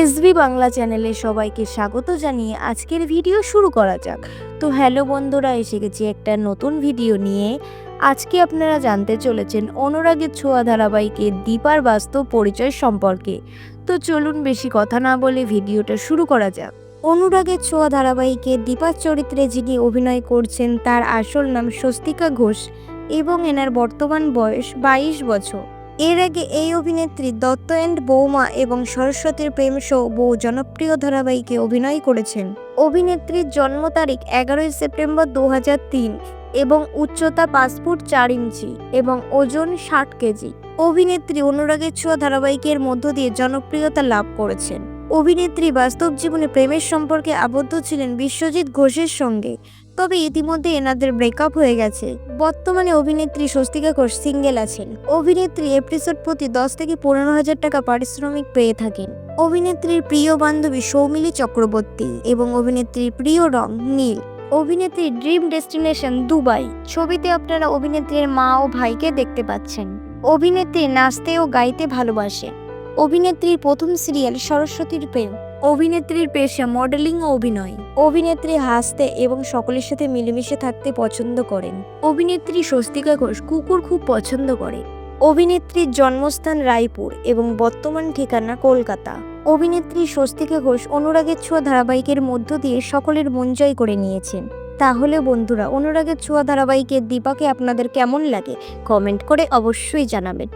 SB Bangla চ্যানেলে সবাইকে স্বাগত জানিয়ে আজকের ভিডিও শুরু করা যাক। তো হ্যালো বন্ধুরা, এসে গেছি একটা নতুন ভিডিও নিয়ে। আজকে আপনারা জানতে চলেছেন অনুরাগের ছোঁয়া ধারাবাহিকের দীপার বাস্তব পরিচয় সম্পর্কে। তো চলুন বেশি কথা না বলে ভিডিওটা শুরু করা যাক। অনুরাগের ছোঁয়া ধারাবাহিকে দীপার চরিত্রে যিনি অভিনয় করছেন, তার আসল নাম স্বস্তিকা ঘোষ এবং এনার বর্তমান বয়স বাইশ বছর। এর আগে এই অভিনেত্রী দত্ত অ্যান্ড বৌমা এবং সরস্বতীর প্রেম শো বহু জনপ্রিয় ধারাবাহিকে অভিনয় করেছেন। অভিনেত্রীর জন্ম তারিখ এগারোই সেপ্টেম্বর দু হাজার তিন এবং উচ্চতা পাঁচ ফুট চার ইঞ্চি এবং ওজন ষাট কেজি। অভিনেত্রী অনুরাগের ছোঁয়া ধারাবাহিকের মধ্য দিয়ে জনপ্রিয়তা লাভ করেছেন। অভিনেত্রী বাস্তব জীবনে প্রেমের সম্পর্কে আবদ্ধ ছিলেন বিশ্বজিৎ ঘোষের সঙ্গে। তবে ইতিমধ্যে এনাদের ব্রেকআপ হয়ে গেছে। বর্তমানে অভিনেত্রী স্বস্তিকা ঘোষ সিঙ্গেল আছেন। অভিনেত্রী এপিসোড প্রতি দশ থেকে পনেরো হাজার টাকা পারিশ্রমিক পেয়ে থাকেন। অভিনেত্রীর প্রিয় বান্ধবী সৌমিলি চক্রবর্তী এবং অভিনেত্রীর প্রিয় রং নীল। অভিনেত্রী ড্রিম ডেস্টিনেশন দুবাই। ছবিতে আপনারা অভিনেত্রীর মা ও ভাইকে দেখতে পাচ্ছেন। অভিনেত্রী নাচতে ও গাইতে ভালোবাসে অভিনেত্রীর প্রথম সিরিয়াল সরস্বতীর প্রেম। অভিনেত্রীর পেশা মডেলিং ও অভিনয়। অভিনেত্রী হাসতে এবং সকলের সাথে মিলেমিশে থাকতে পছন্দ করেন। অভিনেত্রী স্বস্তিকা ঘোষ কুকুর খুব পছন্দ করে। অভিনেত্রীর জন্মস্থান রায়পুর এবং বর্তমান ঠিকানা কলকাতা। অভিনেত্রী স্বস্তিকা ঘোষ অনুরাগের ছোঁয়া ধারাবাহিকের মধ্য দিয়ে সকলের মন জয় করে নিয়েছেন। তাহলে বন্ধুরা, অনুরাগের ছোঁয়া ধারাবাহিকের দীপাকে আপনাদের কেমন লাগে? কমেন্ট করে অবশ্যই জানাবেন।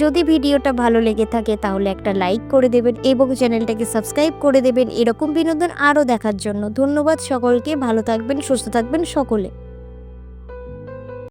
যদি ভিডিওটা ভালো লেগে থাকে তাহলে একটা লাইক করে দেবেন এবং চ্যানেলটাকে সাবস্ক্রাইব করে দেবেন। এরকম বিনোদন আরও দেখার জন্য ধন্যবাদ সকলকে। ভালো থাকবেন, সুস্থ থাকবেন সকলে।